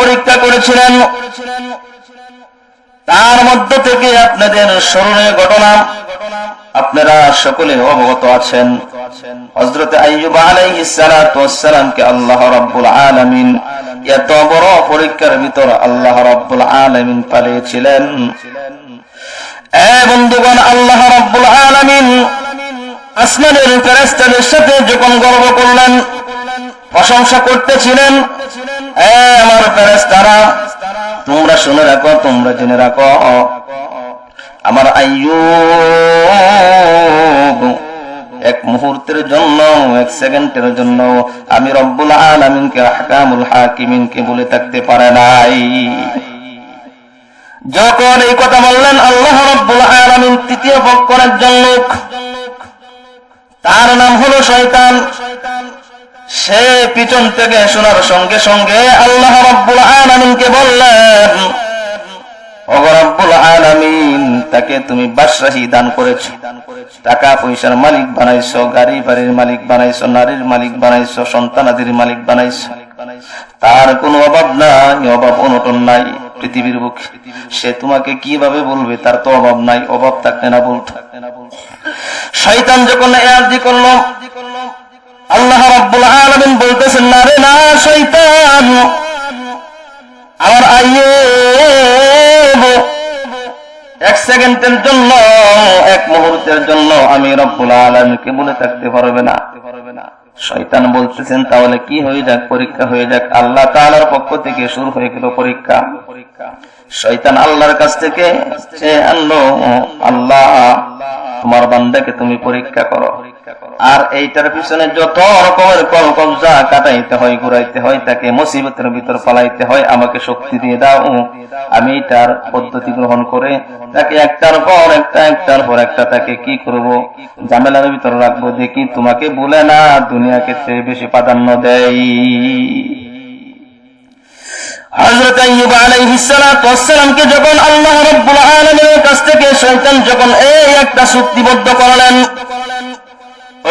পরীক্ষা করেছিলেন। তার মধ্য থেকে আপনাদের স্মরণীয় ঘটনা, আপনারা সকলে অবগত আছেন। হযরত আইয়ুব আলাইহিস আল্লাহ রাব্বুল আলামিন এত বড় পরীক্ষার ভিতর আল্লাহ রাব্বুল আলামিন পালিয়েছিলেন। এ বন্ধুগণ, আল্লাহ রাব্বুল আলামিন আসমানের ফেরেশতাদের সাথে যখন গর্ব করলেন, প্রশংসা করতেছিলেন আমার ফেরেশতারা, তোমরা শুনে রাখো, তোমরা জেনে রাখো, আমার আইয়ুব এক মুহূর্তের জন্য, এক সেকেন্ডের জন্য আমি রব্বুল আলামিনকে হাকামুল হাকিমিনকে বলে থাকতে পারে নাই। যখন এই কথা বললেন, আল্লাহ রব্বুল আলামিন তৃতীয় পক্ষের লোক তার নাম হলো শয়তান। সে পিছন থেকে শোনার সঙ্গে সঙ্গে আল্লাহ রব্বুল আলামিনকে বললেন তাকে তুমি বাদশাহী দান করেছ। টাকা পয়সার মালিক বানাইছো, গাড়ি বাড়ির মালিক বানাইছো, নারীর মালিক বানাইছো, সন্তানাদির মালিক বানাইছো। তার কোনো অভাব নাই, অভাব অনটন নাই। পৃথিবীর বুকে। সে তোমাকে কীভাবে বলবে তার তো অভাব নাই, অভাব থাকতে না বলতো। শয়তান যখন এয়ারজি করল, আল্লাহ রাব্বুল আলামিন বলতেছেন, না রে, না শয়তান আইয়ুব, এক সেকেন্ডের জন্য, এক মুহূর্তের জন্য আমি রব্বুল আলামিনকে বলে থাকতে পারবে না পারবে না। শয়তান বলতেছেন, তাহলে কি হয়ে যাক? পরীক্ষা হয়ে যাক। আল্লাহ তালার পক্ষ থেকে শুরু হয়ে গেল পরীক্ষা। শয়তান আল্লাহর কাছ থেকে আনলো, আল্লাহ, তোমার বান্দাকে তুমি পরীক্ষা করো। আর এইটার পিছনে যত রকমের কল কবজা কাটাইতে হয়, ঘুরাইতে হয়, তাকে মুসিবতের ভিতর পালাইতে হয়, আমাকে শক্তি দিয়ে দাও। আমি এটার পদ্ধতি গ্রহণ করে তাকে একটার পর একটা, একটার পর একটা তাকে কি করব? ঝামেলার ভিতর রাখব। দেখি তোমাকে বলে না, দুনিয়াকে চেয়ে বেশি প্রাধান্য দেয়। যখন আল্লাহ রাব্বুল আলামিনের কাছ থেকে শয়তান যখন এই একটা চুক্তিবদ্ধ করলেন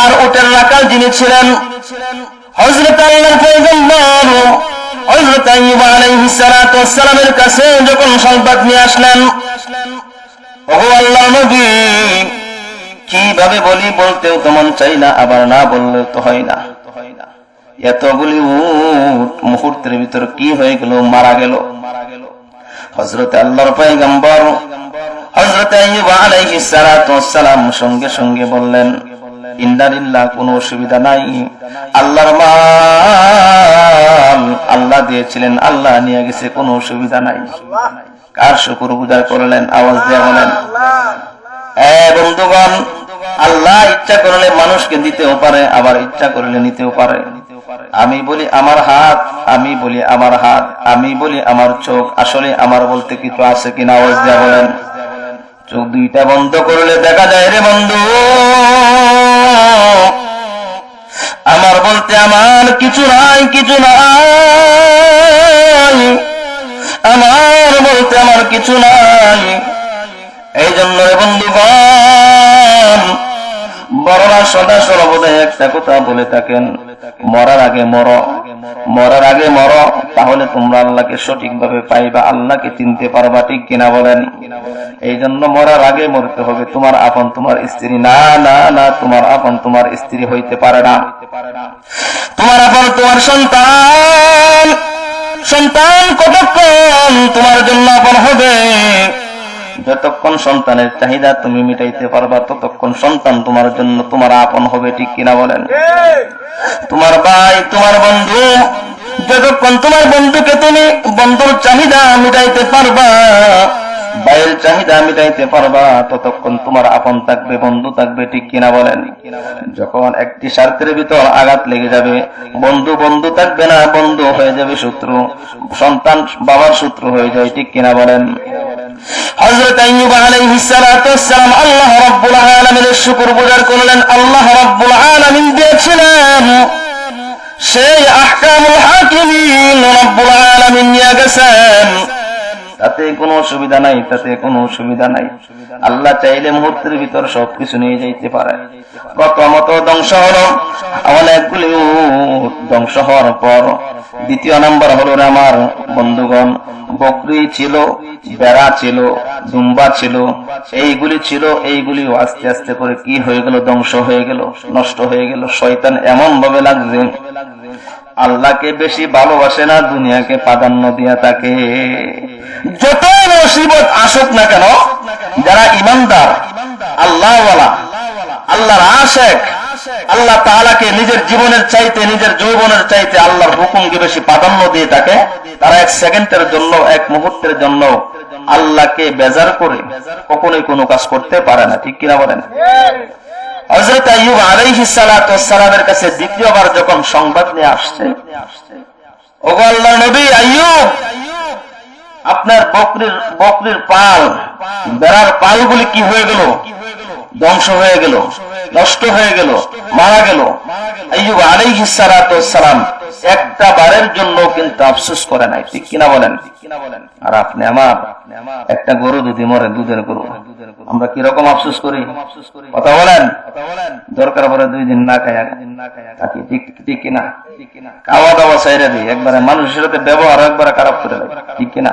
আর উটের রাখাল যিনি ছিলেন সালাতু ওয়াস কাছে যখন সংবাদ নিয়ে আসলেন, ওহো আল্লাহ নবী, কীভাবে বলি বলতেও চাই না, আবার না বললেও তো হয় না। এতগুলি মুহূর্তের ভিতর কি হয়ে গেল, মারা গেল। হজরত আল্লাহর হজরত সঙ্গে সঙ্গে বললেন কোনো অসুবিধা নাই। আল্লাহর মাল আল্লাহ দিয়েছিলেন, আল্লাহ নিয়ে গেছে, কোনো অসুবিধা নাই। কার শুকুর করলেন, আওয়াজ বন্ধুগণ, আল্লাহ ইচ্ছা করলে মানুষকে দিতেও পারে, আবার ইচ্ছা করলে নিতেও পারে। আমি বলি, আমার হাত, আমি বলি, আমার হাত, আমি বলি, আমার চোখ, আসলে আমার বলতে কিছু আছে কিনা? আওয়াজ দেওয়া বলেন চোখ দুইটা বন্ধ করলে দেখা যায় রে বন্ধু। আমার বলতে আমার কিছু নাই কিছু নাই। আমার বলতে আমার কিছু নাই। এই জন্য বন্ধুগণ বড়রা সদা সর্বদা একটা কথা বলে থাকেন। মরার আগে মর। মরার আগে মর, তাহলে তোমরা আল্লাহকে সঠিকভাবে পাইবা, আল্লাহকে চিনতে পারবা, ঠিক কিনা বলেন? এই জন্য মরার আগে মরতে হবে। তোমার আপন তোমার স্ত্রী, না না না, তোমার আপন তোমার স্ত্রী হইতে পারে না। তোমার আপন তোমার সন্তান সন্তান কতক্ষণ তোমার জন্য আপন হবে? যতক্ষণ সন্তানের চাহিদা তুমি মিটাইতে পারবা, ততক্ষণ সন্তান তোমার জন্য তোমার আপন হবে, ঠিক কিনা বলেন? তোমার ভাই, তোমার বন্ধু, যতক্ষণ তোমার বন্ধুকে তুমি বন্ধুর চাহিদা মিটাইতে পারবা বাইরের চাহিদা মিটাইতে পারবা, ততক্ষণ তোমার আপন থাকবে, বন্ধু থাকবে, ঠিক কিনা বলেন? যখন একটি স্বার্থের ভিতর আঘাত লেগে যাবে, বন্ধু বন্ধু থাকবে না, বন্ধু হয়ে যাবে শত্রু, সন্তান বাবার শত্রু হয়ে যায়, ঠিক কিনা বলেন? হযরত আইয়ুব আলাইহিস সালাতু ওয়াসসালাম আল্লাহ রাব্বুল আলামিনের শুকর গুজার করলেন, আল্লাহ রাব্বুল আলামিন দিয়েছিলেন, সেই আহকামুল হাকিমিন রব্বুল আলামিন নিয়ে গেছেন। তাতে কোনো অসুবিধা নাই, তাতে কোনো অসুবিধা নাই। আল্লাহ চাইলে মুহূর্তের ভিতর সবকিছু নিয়ে যাইতে পারে। প্রথমত ধ্বংস হলো অনেকগুলি ধ্বংস হওয়ার পর দ্বিতীয় নাম্বার হলো আমার বন্ধুগণ, বকরি ছিল, বেড়া ছিল, দুম্বা ছিল, এইগুলি ছিল, এইগুলি আস্তে আস্তে করে কি হয়ে গেল? ধ্বংস হয়ে গেল, নষ্ট হয়ে গেল। শয়তান এমন ভাবে লাগছে আল্লাহকে বেশি ভালোবাসে না, দুনিয়াকে প্রাধান্য দিয়া থাকে। যতই মুসিবত আসুক না কেন, যারা ইমানদার, আল্লাহওয়ালা, আল্লাহর আশেক, আল্লাহ তাআলাকে নিজের জীবনের চাইতে, নিজের যৌবনের চাইতে আল্লাহর হুকুমকে বেশি প্রাধান্য দিয়ে থাকে, তারা এক সেকেন্ডের জন্য, এক মুহূর্তের জন্য আল্লাহকে বেজার করে কখনোই কোনো কাজ করতে পারে না। ঠিক কিনা বলেন? হযরত আইয়ুব আলাইহি সালাতু ওয়াসসালামের কাছে দ্বিতীয়বার যখন সংবাদ নিয়ে আসছে, ওগো আল্লাহ নবী আইয়ুব, আপনার বকরির বকরির পাল, বেড়ার পালগুলি কি হয়ে গেল? ধ্বংস হয়ে গেল, নষ্ট হয়ে গেল, মারা গেল। একটা বারের জন্য কিন্তু করে নাই, ঠিক কিনা বলেন? আর আপনি আমার একটা গরু যদি মরে, দুধের গরু। আমরা কীরকম আফসোস করি? কথা বলেন? দরকার পরে দুই দিন না খায় থাকি, ঠিক ঠিক কিনা? খাওয়া দাওয়া চাইরে দিই, একবারে মানুষের সাথে ব্যবহার একবারে খারাপ করে দেয়। ঠিক কিনা?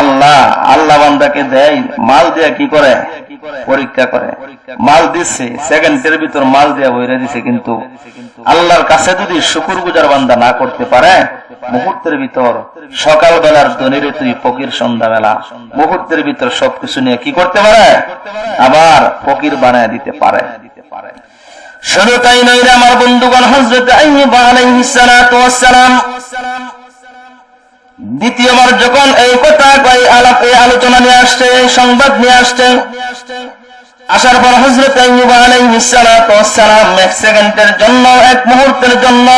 আল্লাহ আল্লাহ বান্দাকে দেয়, মাল দেয়া কি করে? পরীক্ষা করে। মাল দিচ্ছে সেকেন্ডের ভিতর মাল দেয়া বইরা দিছে কিন্তু আল্লাহর কাছে যদি শুকুর গুজার বান্দা না করতে পারে, মুহূর্তের ভিতর সকাল বেলার দনিরে তুই ফকির সন্ধ্যা বেলা মুহূর্তের ভিতর সবকিছু নিয়ে কি করতে পারে? আবার ফকির বানায় দিতে পারে। শুধু তাই নয় রে আমার বন্ধুগণ হজরত আইয়ুব আলাইহিস সালাতু ওয়াসসালাম দ্বিতীয়বার যখন এই কথা কয় আলাপ, এই আলোচনা নিয়ে আসছে, সংবাদ নিয়ে আসছে, আসার পর হজরত এক সেকেন্ডের জন্য, এক মুহূর্তের জন্য,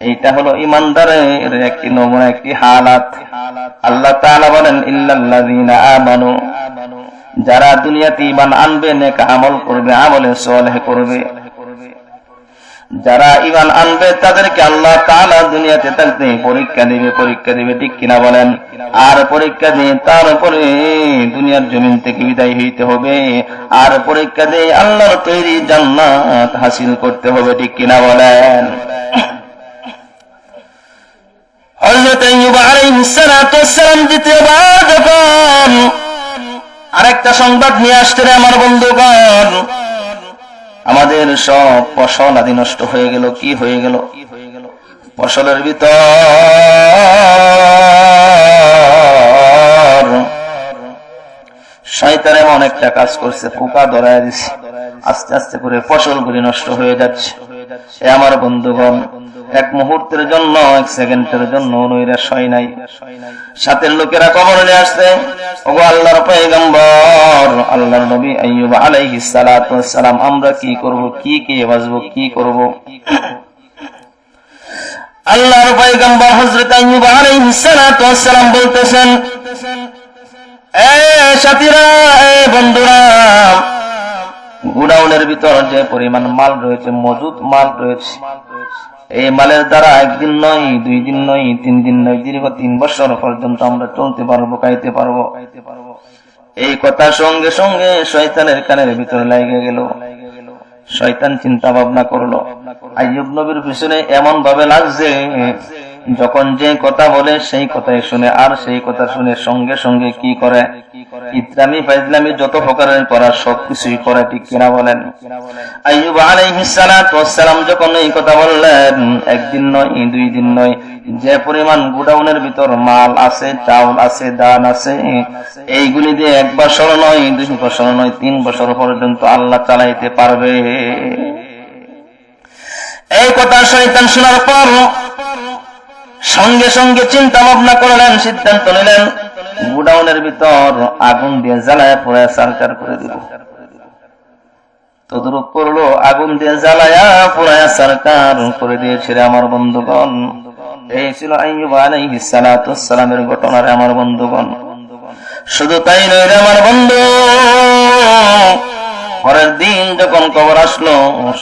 এইটা হলো ইমানদারের একটি নমুনা, একটি হালাত। আল্লাহ তাআলা বলেন, ইল্লাল্লাযীনা আমানু যারা দুনিয়াতে ইমান আনবে, নেক আমল করবে, আমলে সলেহ করবে। যারা ইমান আনবে, তাদেরকে আল্লাহ তাআলা দুনিয়াতে থাকতে পরীক্ষা দিবে পরীক্ষা দিবে, ঠিক কিনা বলেন? আর পরীক্ষা দিয়ে তারপরে দুনিয়ার জমিন থেকে বিদায় হইতে হবে। আর পরীক্ষা দিয়ে আল্লাহর তৈরি জান্নাত হাসিল করতে হবে, ঠিক কিনা বলেন? আরেকটা সংবাদ নিয়ে আসতে আমার বন্ধুগণ আমাদের সব ফসল আদি নষ্ট হয়ে গেল, কি হয়ে গেল? ফসলের ভিতর শয়তান এমন একটা কাজ করছে, পোকা ধরায় দিছে। আস্তে আস্তে করে ফসলগুলি নষ্ট হয়ে যাচ্ছে। এ আমার বন্ধুগণ, এক মুহূর্তের জন্য, এক সেকেন্ডের জন্য নৈরাশ হয় নাই। সাথের লোকেরা কবর নিয়ে আসছে। ওগো আল্লাহর পয়গম্বর, আল্লাহর নবী আইয়ুব আলাইহিস সালাতু সালাম আমরা কি করব, কি কে বাঁচবো, কি করব? আল্লাহর পয়গম্বর হযরত আইয়ুব আলাইহিস সালাতু সালাম বলতেছেন, এ সাথীরা, এ বন্ধুরা গুডাউনের ভিতর যে পরিমাণ মাল রয়েছে মজুদ মাল রয়েছে, এই মালের দ্বারা একদিন নয়, দুই দিন নয়, তিন দিন নয়, দীর্ঘ তিন বছর পর্যন্ত আমরা চলতে পারব, খাইতে পারব। এই কথা সঙ্গে সঙ্গে শয়তানের কানের ভিতরে লাগে গেল। শয়তান চিন্তা ভাবনা করল, আইয়ুব নবীর পিছনে এমন ভাবে লাগছে, যখন যে কথা বলে সেই কথাই শুনে, আর সেই কথা শুনে সঙ্গে সঙ্গে কি করে? ইসলামী যত প্রকারের করা সবকিছুই করে ঠিক কিনা বলেন? যখন এই কথা বললেন, একদিন নয়, দুই দিন নয়, যে পরিমাণ গোডাউনের ভিতর মাল আছে, চাউল আছে ধান আছে, এইগুলি দিয়ে এক বছর নয়, দুই বছর নয়, তিন বছর পর্যন্ত আল্লাহ চালাইতে পারবে। এই কথা শয়তান শোনার পর সঙ্গে সঙ্গে চিন্তা ভাবনা করলেন, সিদ্ধান্ত নিলেন গুডাউনের ভিতর আগুন দিয়ে জ্বালায় পড়ে সারকার করে দিল। করল, আগুন দিয়ে জ্বালায়া করে আমার বন্ধুগণ। এই ছিল সালামের ঘটনা রে আমার বন্ধুগণ। শুধু তাই নয় আমার বন্ধু, পরের দিন যখন খবর আসলো,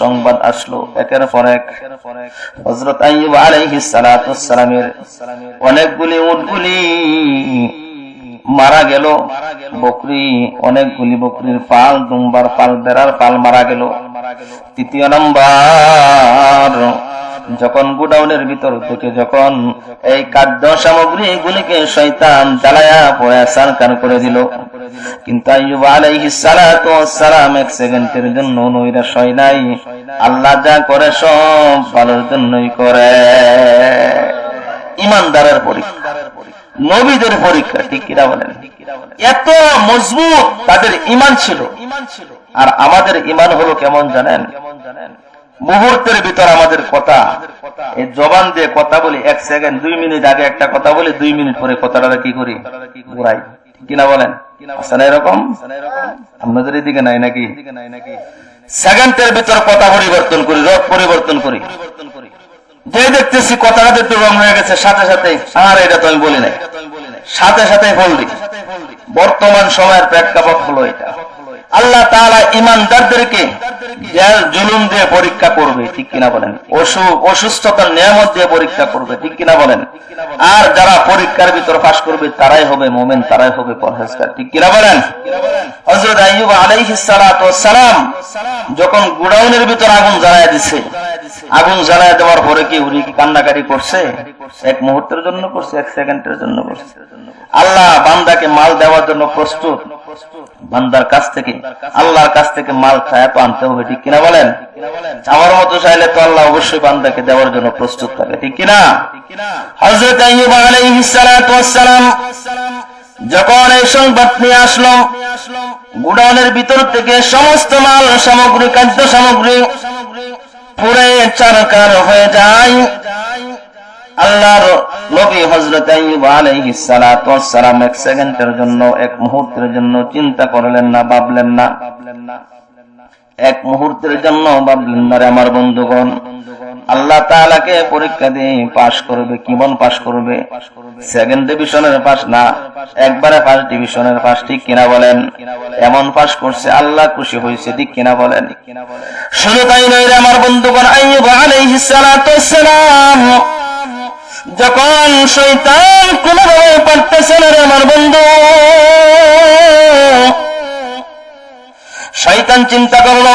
সংবাদ আসলো, একের পর এক হজরত আইয়ুব আলাইহিস সালাতু সালামের অনেকগুলি উটগুলি মারা গেল। বকরি অনেকগুলি বকরির পাল, দুম্বার পাল, বেড়ার পাল মারা গেল। তৃতীয় নাম্বার, যখন গুডাউনের ভিতর থেকে যখন এই খাদ্য সামগ্রী গুলিকে শয়তান জ্বালায়া পয়া সারকার করে দিল। কিন্তু এক সেকেন্ডের জন্য হয় নাই। আল্লাহ যা করে সব ভালোর জন্যই করে। ইমানদারের পরীক্ষা। নবীদের পরীক্ষা, ঠিক কিনা বলেন? এত মজবুত তাদের ইমান ছিল। আর আমাদের ইমান হলো কেমন জানেন? মুহূর্তের ভিতর আমাদের কথা, এই জবান দিয়ে কথা বলি, এক সেকেন্ড, দুই মিনিট আগে একটা কথা বলি, দুই মিনিট পরে কথাটা কি করি? ঘুরাই। কিনা বলেন? এরকম? আপনাদের এদিকে নাই নাকি? সেকেন্ডের ভিতর কথা পরিবর্তন করি রোগ পরিবর্তন করি। যে দেখতেছি কথাটা একটু রং হয়ে গেছে, সাথে সাথে আর এটা তো আমি বলি নাই। সাথে সাথে বললি বর্তমান সময়ের প্রেক্ষাপট হলো এটা। আল্লাহ ইমানদারদেরকে জুলুম দিয়ে পরীক্ষা করবে, ঠিক কিনা বলেন? অসুখ অসুস্থতার নিয়ামত দিয়ে পরীক্ষা করবে, ঠিক কিনা বলেন? আর যারা পরীক্ষার ভিতর পাশ করবে, তারাই হবে মোমেন, তারাই হবে পরহেজগার, ঠিক কিনা বলেন? হযরত আইয়ুব আলাইহিস যখন গুডাউনের ভিতর আগুন জ্বালায় দিছে আগুন জ্বালায় দেওয়ার পরে কি উনি কি কান্নাকারি করছে? এক মুহূর্তের জন্য করছে, এক সেকেন্ডের জন্য করছে। আল্লাহ বান্দাকে মাল দেওয়ার জন্য প্রস্তুত। বান্দার কাছ থেকে, আল্লাহর কাছ থেকে মাল তো আনতে হবে, ঠিক কিনা বলেন? আমার মতো চাইলে তো আল্লাহ অবশ্যই বান্দাকে দেওয়ার জন্য প্রস্তুত থাকে, ঠিক কিনা? ওয়াসসালাম যখন এই সংবাদ নিয়ে আসলো, গুডাউনের ভিতর থেকে সমস্ত মাল সামগ্রী খাদ্য সামগ্রী পুরে চরকার হয়ে যায়। আল্লাহর নবী হজরত ওয়াসসালাম এক সেকেন্ডের জন্য, এক মুহূর্তের জন্য চিন্তা করলেন না, ভাবলেন না। এক মুহূর্তের জন্য ভাবলেন না, রে আমার বন্ধুগণ। আল্লাহ তাআলাকে পরীক্ষা দিয়ে পাশ করবে কিমন পাশ করবে? সেকেন্ড ডিভিশনের পাশ না, একবারে ফার্স্ট ডিভিশনের পাশ, ঠিক কিনা বলেন? এমন পাশ করছে, আল্লাহ খুশি হয়েছে, ঠিক কিনা বলেন? শুধু তাই আমার বন্ধুগণ যখন শৈতান কোনোভাবে পারতেছে না রে আমার বন্ধু। শয়তান চিন্তা করল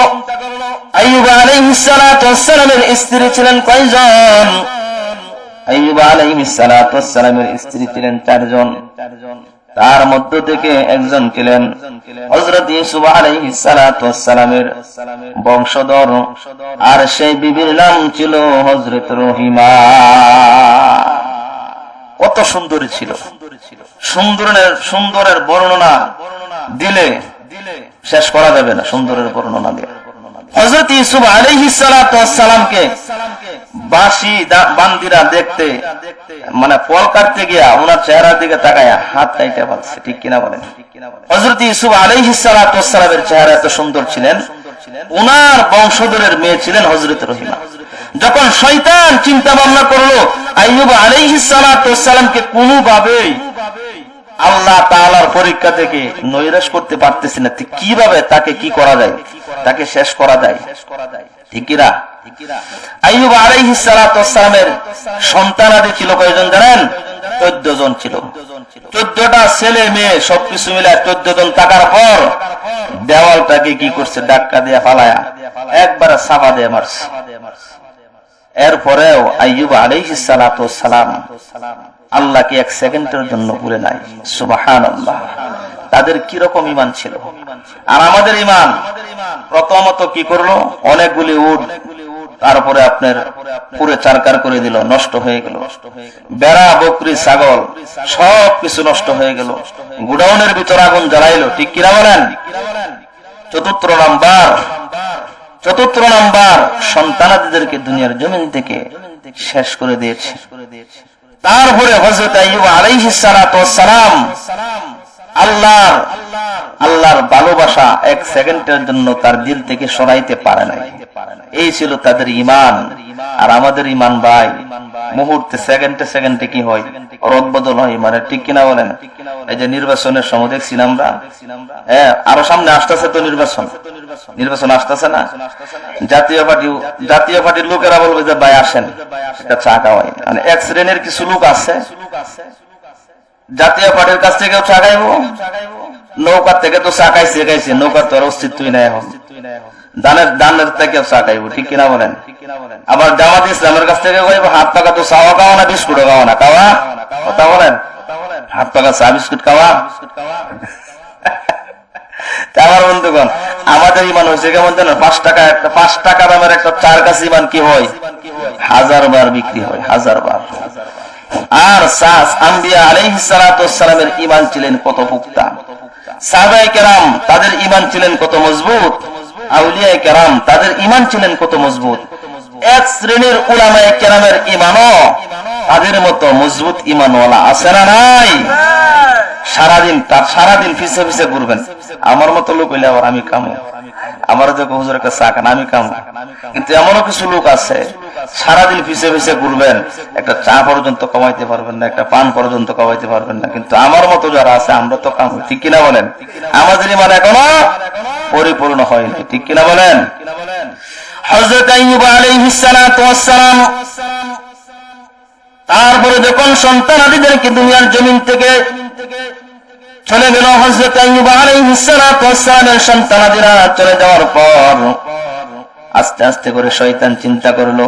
তার মধ্য থেকে একজন ছিলেন ওয়াসসালামের বংশধর। আর সেই বিবির নাম ছিল হযরত রহিমা। কত সুন্দরী ছিল। সুন্দরের সুন্দরের বর্ণনা দিলে দিলে শেষ করা যাবে না সুন্দরের বর্ণনা দিয়ে। হজরত আলাইহিস সালামকে বাসি বান্দিরা দেখতে মানে ফল কাটতে গিয়া ওনার চেহারার দিকে হাত ঠিক কিনা বলেন? হজরত আলাইহিস সালামের চেহারা এত সুন্দর ছিলেন। ওনার বংশধরের মেয়ে ছিলেন হজরত রহিমা। যখন শৈতান চিন্তা ভাবনা করল, আইয়ুব আলাইহিস সালামকে কোনোভাবেই আল্লাহ তাআলার পরীক্ষা থেকে নৈরাশ করতে পারতেছি না। কীভাবে তাকে কি করা যায়? তাকে শেষ করা যায়। ঠিক কিনা আইয়ুব আলাইহিস সন্তানাদি ছিল কয়জন জানেন? 14 জন ছিল। 14টা ছেলে মেয়ে সবকিছু মিলে 14 জন থাকার পর দেওয়ালটাকে কি করছে? ডাক্কা এরপরেও আইয়ুব আলাই ওয়াসসালাম আল্লাহকে এক সেকেন্ডের জন্য ভুলে নাই। সুবাহান আল্লাহ তাদের কীরকম ইমান ছিল? আর আমাদের ইমান প্রথমত কি করল? অনেকগুলি উট তারপরে আপনার পুরে চারকার করে দিল, নষ্ট হয়ে গেল। বেড়া, বকরি, ছাগল সব কিছু নষ্ট হয়ে গেল। গুডাউনের ভিতর আগুন জ্বালাইলো, ঠিক কিনা বলেন? চতুর্থ নাম্বার চতুর্থ নাম্বার সন্তানাদিদেরকে দুনিয়ার জমিন থেকে শেষ করে দিয়েছে। তারপরে হজরত আইব আলাইহিস সালাম আল্লাহর আল্লাহর ভালোবাসা এক সেকেন্ডের জন্য তার দিল থেকে সরাইতে পারে নাই। এই ছিল তাদের ইমান। আর আমাদের ইমান ভাই, মুহূর্তে, সেকেন্ডে সেকেন্ডে কি হয়? রদবদল হয় মানে ঠিক কিনা বলেন? এই যে নির্বাচনের সময় দেখছি আমরা। হ্যাঁ আরও সামনে আসতেছে তো নির্বাচন। নির্বাচন আসতেছে না? জাতীয় পার্টি, জাতীয় পার্টির লোকেরা বলবে যে, ভাই, আসেন। একটা চা খাওয়াই। মানে এক শ্রেণির কিছু লোক আছে জাতীয় পার্টির কাছ থেকেও চা খাইবো। নৌকার থেকে তো চা খাইছে খাইছে। নৌকার তো অস্তিত্বই নাই এখন। দানের দানের থেকে চা খাইবো, ঠিক কিনা বলেন? আবার জামাত ইসলামের কাছ থেকে হাত পাকা তো চাওয়া খাওয়া না, বিস্কুটও খাওয়া না, খাওয়া? কথা বলেন? হাত পাকা চা, বিস্কুট খাওয়া? আমার বন্ধুগণ, আমাদের ইমান হয়েছে কেমন জানো পাঁচ টাকা একটা, পাঁচ টাকা দামের একটা চার কাছে ইমান কি হয়? হাজার বার বিক্রি হয়, হাজার বার। আর সাস আম্বিয়া আলাইহিসসালামের ইমান ছিলেন কত পুক্তা। কেরাম তাদের ইমান ছিলেন কত মজবুত। আউলিয়ায়ে কেরাম তাদের ইমান ছিলেন কত মজবুত। এক শ্রেণির উলামায়ে কেরামের ইমানও তাদের মতো মজবুত ইমানওয়ালা আছে না নাই? সারাদিন তার সারাদিন ফিসে ফিসে ঘুরবেন। আমার মতো লোক হইলে আবার আমি কামু? আমার যে হুজুরের কাছে আঁকান আমি কামু। কিন্তু এমনও কিছু লোক আছে, সারাদিন ফিসে ফিসে ঘুরবেন, একটা চা পর্যন্ত কমাইতে পারবেন না, একটা পান পর্যন্ত কমাইতে পারবেন না। কিন্তু আমার মতো যারা আছে, আমরা তো কামু ঠিক কিনা বলেন? আমাদের ইমান এখনও পরিপূর্ণ হয়নি। ঠিক কিনা বলেন? তারপরে যখন সন্তান আদিদেরকে দুনিয়ার জমিন থেকে চলে গেল হজরত আইয়ুব আলাইহিস সালাতু ওয়াস সালামের সন্তান আদিরা চলে যাওয়ার পর আস্তে আস্তে করে শয়তান চিন্তা করল।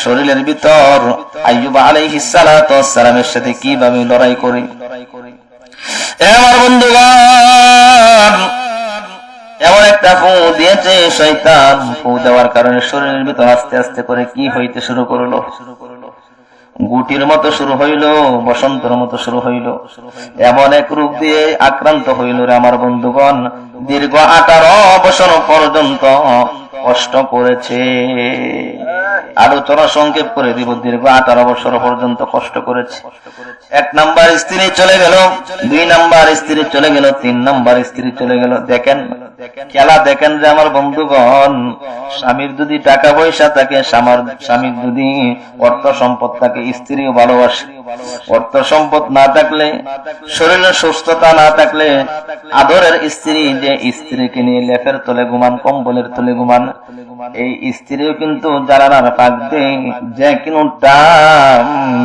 শরীরের ভিতর আইয়ুব সাথে কীভাবে লড়াই করে? আমার বন্ধুগণ, এমন একটা দিয়েছে শয়তান। দেওয়ার কারণে শরীরের ভিতর আস্তে আস্তে করে কি হইতে শুরু করল? গুটির মতো শুরু হইল, বসন্তের মতো শুরু হইল। এমন এক রূপ দিয়ে আক্রান্ত হইল রে আমার বন্ধুগণ। দীর্ঘ আঠারো বছর পর্যন্ত কষ্ট করেছে। আলোচনা সংক্ষেপ করে দিব, দীর্ঘ আঠারো বছর পর্যন্ত কষ্ট করেছে। এক নাম্বার স্ত্রী চলে গেল, দুই নাম্বার স্ত্রী চলে গেল, তিন নাম্বার স্ত্রী চলে গেল। দেখেন খেলা দেখেন যে আমার বন্ধুগণ, স্বামীর যদি টাকা পয়সা থাকে, স্বামীর যদি অর্থ সম্পদ থাকে স্ত্রীও ভালোবাসে। অর্থ সম্পদ না থাকলে শরীরের সুস্থতা না থাকলে, আদরের স্ত্রী যে স্ত্রীকে নিয়ে লেফের তলে ঘুমান, কম্বলের তলে ঘুমান, এই স্ত্রীও কিন্তু জানালার ফাঁক দিয়ে যে কিনুটা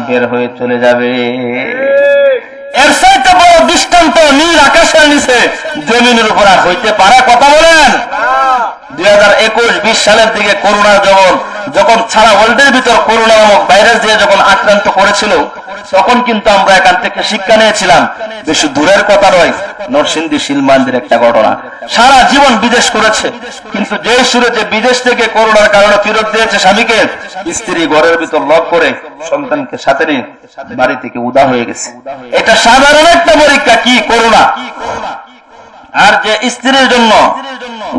বের হয়ে চলে যাবে। এর সাথে বড় দৃষ্টান্ত নীল আকাশের নিচে জমিনের উপর আর হইতে পারে কথা বলেন? দুই হাজার একুশ বিশ সালের দিকে করোনা যখন যখন সারা ওয়ার্ল্ডের ভিতর করোনা নামক ভাইরাস দিয়ে যখন আক্রান্ত করেছিল, তখন কিন্তু আমরা এখান থেকে শিক্ষা নিয়েছিলাম বেশি দূরের কথা নয়, নরসিংদী শিলমান্দির একটা ঘটনা। সারা জীবন বিদেশ করেছে, কিন্তু যে সুরে যে বিদেশ থেকে করোনার কারণে ফেরত দিয়েছে স্বামীকে, স্ত্রী ঘরের ভিতর লক করে সন্তানকে সাথে নিয়ে বাড়ি থেকে উদা হয়ে গেছে। এটা সাধারণ একটা পরীক্ষা, কি করোনা? আর যে স্ত্রীর জন্য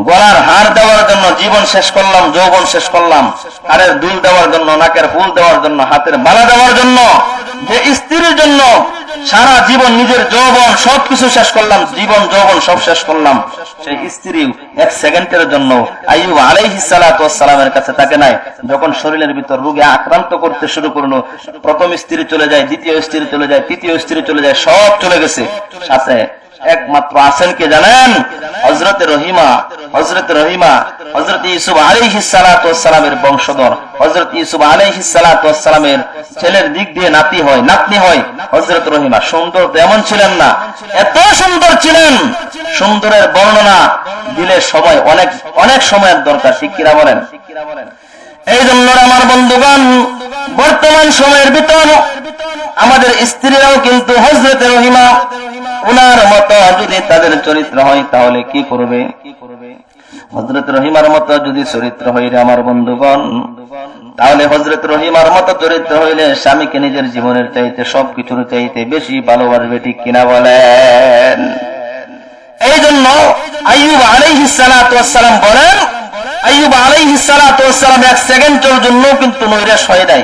গলার হার দেওয়ার জন্য জীবন শেষ করলাম, যৌবন শেষ করলাম। হাড়ের দুল দেওয়ার জন্য, নাকের ফুল দেওয়ার জন্য, হাতের মালা দেওয়ার জন্য, যে স্ত্রীর জন্য সারা জীবন নিজের যৌবন সবকিছু শেষ করলাম, জীবন যৌবন সব শেষ করলাম, সেই স্ত্রী এক সেকেন্ডের জন্য আইয়ুব আলাইহিস সালাতু ওয়াস সালামের কাছে থাকে নাই, যখন শরীরের ভিতর রোগে আক্রান্ত করতে শুরু করল, প্রথম স্ত্রী চলে যায়, দ্বিতীয় স্ত্রী চলে যায়, তৃতীয় স্ত্রী চলে যায়, সব চলে গেছে। সাথে একমাত্র আছেন কে জানেন? হজরত রহিমা হজরত রহিমা হজরত ইসুফ আলাইহিসালামের বংশধর। হজরত ইসুফ আলাইহিসালামের ছেলের দিক দিয়ে নাতি হয়, নাতনি হয় হজরত রহিমা। সুন্দর তো এমন ছিলেন না, এত সুন্দর ছিলেন। সুন্দরের বর্ণনা দিলে সময় অনেক অনেক সময়ের দরকার, ঠিক কিনা বলেন? এই জন্য আমার বন্ধুগণ, বর্তমান সময়ের ভিতর আমাদের স্ত্রীরাও কিন্তু হজরত রহিমা, উনার মতো যদি তাদের চরিত্র হয় তাহলে কি করবে? হজরত রহিমার মতো যদি চরিত্র হইলে আমার বন্ধুগণ, তাহলে হজরত রহিমার মতো চরিত্র হইলে স্বামীকে নিজের জীবনের চাইতে সবকিছুর চাইতে বেশি ভালোবাসবে, ঠিক কিনা বলেন? এই জন্য আইয়ুব আলাইহিস সালাম বলেন আইয়ুব আলাইহিস সালাম এক সেকেন্ডের জন্য কিন্তু নৈরাশ হয় নাই।